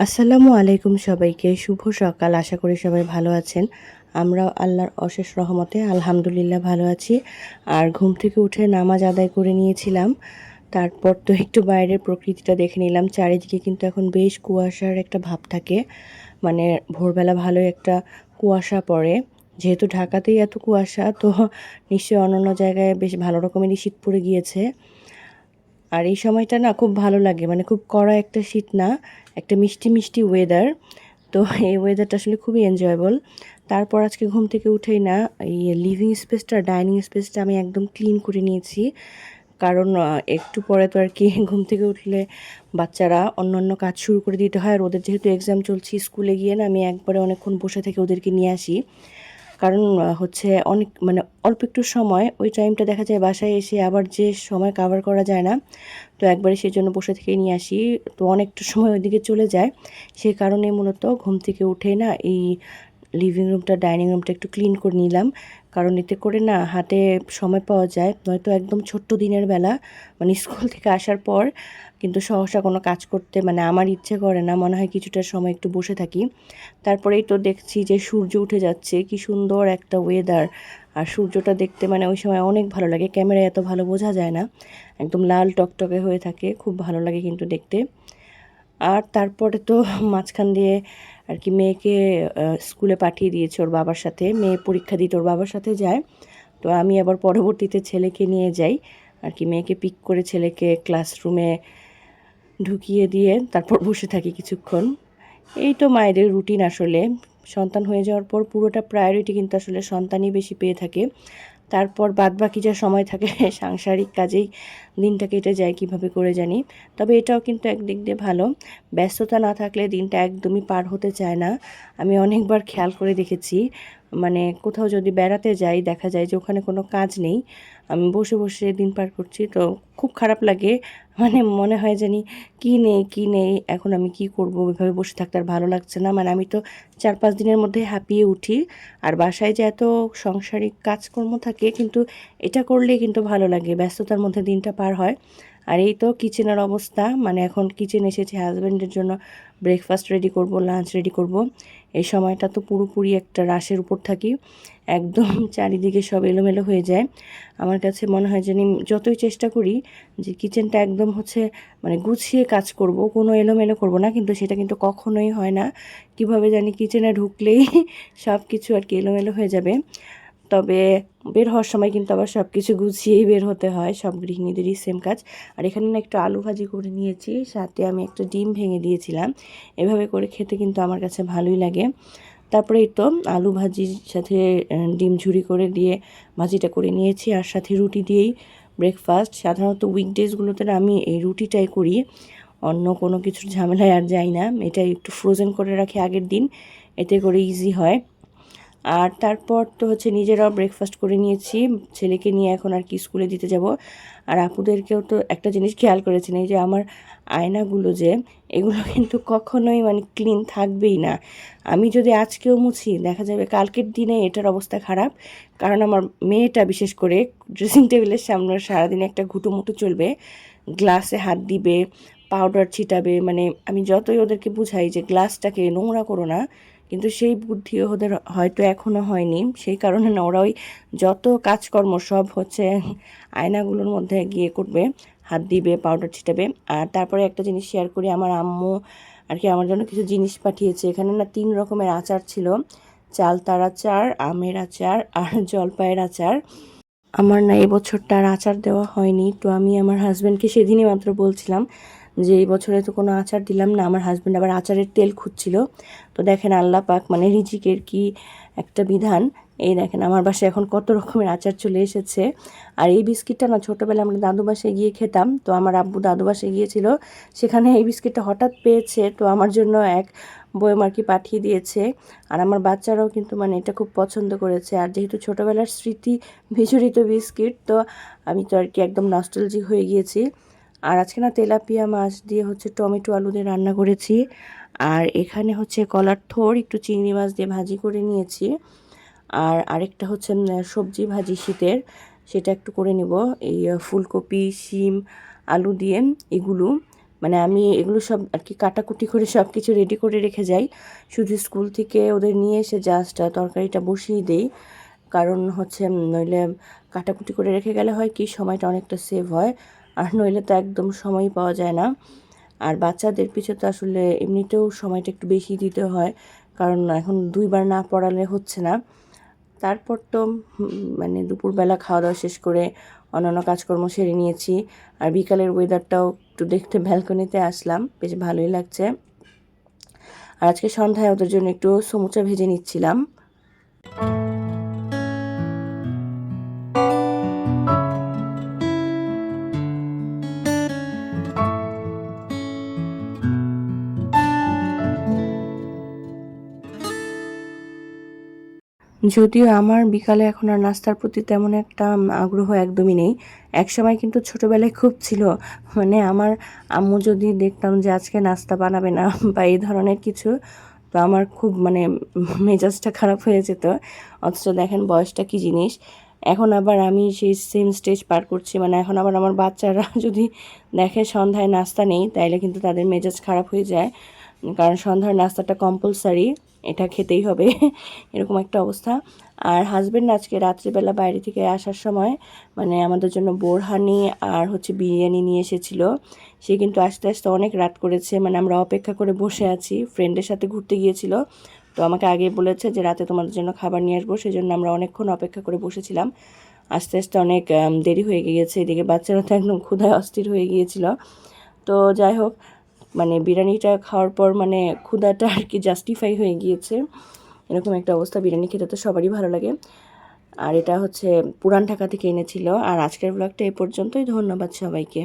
আসসালামু আলাইকুম সবাইকে, শুভ সকাল। আশা করি সবাই ভালো আছেন। আমরা আল্লাহর অশেষ রহমতে আলহামদুলিল্লাহ ভালো আছি। আর ঘুম থেকে উঠে নামাজ আদায় করে নিয়েছিলাম। তারপর তো একটু বাইরের প্রকৃতিটা দেখে নিলাম। চারিদিকে কিন্তু এখন বেশ কুয়াশার একটা ভাব থাকে। মানে ভোরবেলা ভালো একটা কুয়াশা পড়ে। যেহেতু ঢাকাতেই এত কুয়াশা, তো নিশ্চয়ই অন্যান্য জায়গায় বেশ ভালো রকমেরই শীত পড়ে গিয়েছে। আর এই সময়টা না খুব ভালো লাগে মানে খুব কড়া একটা শীত না, একটা মিষ্টি মিষ্টি ওয়েদার তো এই ওয়েদারটা আসলে খুবই এনজয়েবল তারপর আজকে ঘুম থেকে উঠেই না, এই লিভিং স্পেসটা ডাইনিং স্পেসটা আমি একদম ক্লিন করে নিয়েছি। কারণ একটু পরে তো আর কি ঘুম থেকে উঠলে বাচ্চারা অন্য অন্য কাজ শুরু করে দিতে হয়। আর ওদের যেহেতু এক্সাম চলছে স্কুলে গিয়ে না, আমি একবারে অনেকক্ষণ বসে থেকে ওদেরকে নিয়ে আসি। কারণ হচ্ছে অনেক মানে অল্প একটু সময়, ওই টাইমটা দেখা যায় বাসায় এসে আবার যে সময় কাভার করা যায় না, তো একবারে সেই জন্য বসে থেকে নিয়ে আসি। তো অনেকটা সময় ওইদিকে চলে যায়। সেই কারণে মূলত ঘুম থেকে উঠে না এই লিভিং রুমটা ডাইনিং রুমটা একটু ক্লিন করে নিলাম। কারণ এতে করে না হাতে সময় পাওয়া যায়। নয়তো একদম ছোট্ট দিনের বেলা মানে স্কুল থেকে আসার পর কিন্তু সহসা কোনো কাজ করতে মানে আমার ইচ্ছে করে না, মনে হয় কিছুটা সময় একটু বসে থাকি। তারপরেই তো দেখছি যে সূর্য উঠে যাচ্ছে, কি সুন্দর একটা ওয়েদার আর সূর্যটা দেখতে মানে ওই সময় অনেক ভালো লাগে ক্যামেরায় এত ভালো বোঝা যায় না। একদম লাল টকটকে হয়ে থাকে, খুব ভালো লাগে কিন্তু দেখতে। আর তারপরে তো মাঝখান দিয়ে আর কি মেয়েকে স্কুলে পাঠিয়ে দিয়েছে ওর বাবার সাথে, মেয়ে পরীক্ষা দিতে ওর বাবার সাথে যায়। তো আমি আবার পরবর্তীতে ছেলেকে নিয়ে যাই। আর কি মেয়েকে পিক করে ছেলেকে ক্লাসরুমে ঢুকিয়ে দিয়ে তারপর বসে থাকি কিছুক্ষণ। এই তো মায়েদের রুটিন আসলে। সন্তান হয়ে যাওয়ার পর পুরোটা প্রায়োরিটি কিন্তু আসলে সন্তানই বেশি পেয়ে থাকে। তারপর বাদ বাকি যা সময় থাকে, সাংসারিক কাজেই দিনটা কেটে যায় কীভাবে করে জানি। তবে এটাও কিন্তু একদিক দিয়ে ভালো। ব্যস্ততা না থাকলে দিনটা একদমই পার হতে চায় না। আমি অনেকবার খেয়াল করে দেখেছি। মানে কোথাও যদি বেড়াতে যাই, দেখা যায় যে ওখানে কোনো কাজ নেই। আমি বসে বসে দিন পার করছি, তো খুব খারাপ লাগে। মানে মনে হয় জানি কি নেই কি নেই, এখন আমি কি করব? ওইভাবে বসে থাকতে আর ভালো লাগছে না। মানে আমি তো চার পাঁচ দিনের মধ্যে হাঁপিয়ে উঠি। আর বাসায় যে এত সংসারিক কাজকর্ম থাকে, কিন্তু এটা করলে কিন্তু ভালো লাগে, ব্যস্ততার মধ্যে দিনটা পার হয়। আর এই তো কিচেনের অবস্থা। মানে এখন কিচেন এসেছে হাজব্যান্ডের জন্য। ব্রেকফাস্ট রেডি করব লাঞ্চ রেডি করব। এই সময়টা তো পুরোপুরি একটা রাশের উপর থাকি। একদম চারিদিকে সব এলোমেলো হয়ে যায়। আমার কাছে মনে হয় জানি যতই চেষ্টা করি যে কিচেনটা একদম হচ্ছে মানে গুছিয়ে কাজ করব, কোনো এলোমেলো করব না। কিন্তু সেটা কিন্তু কখনোই হয় না। কীভাবে জানি কিচেনে ঢুকলেই সব কিছু আর কি এলোমেলো হয়ে যাবে। তবে বের হওয়ার সময় কিন্তু আবার সব কিছু গুছিয়েই বের হতে হয়, সব গৃহিণীদেরই সেম কাজ। আর এখানে না একটু আলু ভাজি করে নিয়েছি, সাথে আমি একটা ডিম ভেঙে দিয়েছিলাম। এভাবে করে খেতে কিন্তু আমার কাছে ভালোই লাগে। তারপরে এই তো আলু ভাজির সাথে ডিম ঝুরি করে দিয়ে ভাজিটা করে নিয়েছি আর সাথে রুটি দিয়েই ব্রেকফাস্ট সাধারণত উইকডেজগুলোতে আমি এই রুটিটাই করি। অন্য কোনো কিছুর ঝামেলায় আর যাই না। এটাই একটু ফ্রোজেন করে রাখি আগের দিন। এতে করে ইজি হয়। আর তারপর তো হচ্ছে নিজেরাও ব্রেকফাস্ট করে নিয়েছি। ছেলেকে নিয়ে এখন আর কি স্কুলে দিতে যাব। আর আপুদেরকেও তো একটা জিনিস খেয়াল করেছেন, এই যে আমার আয়নাগুলো যে, এগুলো কিন্তু কখনোই মানে ক্লিন থাকবেই না। আমি যদি আজকেও মুছি, দেখা যাবে কালকের দিনে এটার অবস্থা খারাপ। কারণ আমার মেয়েটা বিশেষ করে ড্রেসিং টেবিলের সামনে সারাদিনে একটা ঘুটুমুটু চলবে। গ্লাসে হাত দিবে পাউডার ছিটাবে মানে আমি যতই ওদেরকে বুঝাই যে গ্লাসটাকে নোংরা করো না কিন্তু সেই বুদ্ধি ওদের হয়তো এখনও হয়নি। সেই কারণে না, ওরা ওই যত কাজকর্ম সব হচ্ছে আয়নাগুলোর মধ্যে গিয়ে করবে, হাত দিবে পাউডার ছিটাবে। আর তারপরে একটা জিনিস শেয়ার করি, আমার আম্মু আর কি আমার জন্য কিছু জিনিস পাঠিয়েছে। এখানে না তিন রকমের আচার ছিল চালতার আচার, আমের আচার আর জলপাইয়ের আচার। আমার না এবছরটা আর আচার দেওয়া হয়নি। তো আমি আমার হাজব্যান্ডকে সেদিনই মাত্র বলছিলাম যে এই বছরে তো কোনো আচার দিলাম না, আমার হাজব্যান্ড আবার আচারের তেল খুঁজছিল। তো দেখেন আল্লাহ পাক মানে রিজিকের কি একটা বিধান। এই দেখেন আমার বাসায় এখন কত রকমের আচার চলে এসেছে। আর এই বিস্কিটটা না, ছোটোবেলায় আমরা দাদু বাসায় গিয়ে খেতাম। তো আমার আব্বু দাদু বাসায় গিয়েছিল, সেখানে এই বিস্কিটটা হঠাৎ পেয়েছে। তো আমার জন্য এক বয়ম আর কি পাঠিয়ে দিয়েছে। আর আমার বাচ্চারাও কিন্তু মানে এটা খুব পছন্দ করেছে। আর যেহেতু ছোটোবেলার স্মৃতি বিচরিত বিস্কিট, তো আমি তো আর কি একদম নস্টালজিক হয়ে গিয়েছি। আর আজকে না তেলাপিয়া মাছ দিয়ে হচ্ছে টমেটো আলু দিয়ে রান্না করেছি। আর এখানে হচ্ছে কলার থোর, একটু চিংড়ি মাছ দিয়ে ভাজি করে নিয়েছি। আর আরেকটা হচ্ছে সবজি ভাজি শীতের, সেটা একটু করে নেব। এই ফুলকপি, শিম, আলু দিয়ে এগুলো। মানে আমি এগুলো সব আর কি কাটাকুটি করে সব কিছু রেডি করে রেখে যাই। শুধু স্কুল থেকে ওদের নিয়ে এসে জাস্ট তরকারিটা বসিয়ে দেই। কারণ হচ্ছে নইলে কাটাকুটি করে রেখে গেলে হয় কি সময়টা অনেকটা সেভ হয়। আর নইলে তো একদম সময় পাওয়া যায় না। আর বাচ্চাদের পিছে তো আসলে এমনিতেও সময়টা একটু বেশি দিতে হয়, কারণ এখন দুইবার না পড়ালে হচ্ছে না। তারপর তো মানে দুপুরবেলা খাওয়া দাওয়া শেষ করে অন্যান্য কাজকর্ম সেরে নিয়েছি। আর বিকালের ওয়েদারটাও একটু দেখতে ব্যালকনিতে আসলাম, বেশ ভালোই লাগছে। আর আজকে সন্ধ্যায় ওদের জন্য একটু সমুচা ভেজে নিচ্ছিলাম। যদিও আমার বিকালে এখন আর নাস্তার প্রতি তেমন একটা আগ্রহ একদমই নেই। একসময় কিন্তু ছোটবেলায় খুব ছিল। মানে আমার আম্মু যদি দেখতাম যে আজকে নাস্তা বানাবে না বা এই ধরনের কিছু, তো আমার খুব মানে মেজাজটা খারাপ হয়ে যেত। অথচ দেখেন বয়সটা কি জিনিস। এখন আবার আমি সেই সেম স্টেজ পার করছি। মানে এখন আবার আমার বাচ্চারা যদি দেখে সন্ধ্যায় নাস্তা নেই, তাইলে কিন্তু তাদের মেজাজ খারাপ হয়ে যায়। কারণ সন্ধ্যার নাস্তাটা কম্পালসারি এটা খেতেই হবে, এরকম একটা অবস্থা। আর হাজব্যান্ড আজকে রাত্রিবেলা বাইরে থেকে আসার সময় মানে আমাদের জন্য বোরহানি আর হচ্ছে বিরিয়ানি নিয়ে এসেছিল। সে কিন্তু আস্তে আস্তে অনেক রাত করেছে মানে আমরা অপেক্ষা করে বসে আছি ফ্রেন্ডের সাথে ঘুরতে গিয়েছিল। তো আমাকে আগে বলেছে যে রাতে তোমাদের জন্য খাবার নিয়ে আসব সেই জন্য আমরা অনেকক্ষণ অপেক্ষা করে বসেছিলাম। আস্তে আস্তে অনেক দেরি হয়ে গিয়েছে, এদিকে বাচ্চারা তো একদম ক্ষুধায় অস্থির হয়ে গিয়েছিল। তো যাই হোক মানে বিরিয়ানিটা খাওয়ার পর মানে ক্ষুদাটা আর কি জাস্টিফাই হয়ে গিয়েছে। এরকম একটা অবস্থা, বিরিয়ানি খেতে তো সবারই ভালো লাগে। আর এটা হচ্ছে পুরান ঢাকা থেকে এনেছিল। আর আজকের ব্লগটা এ পর্যন্তই। ধন্যবাদ সবাইকে।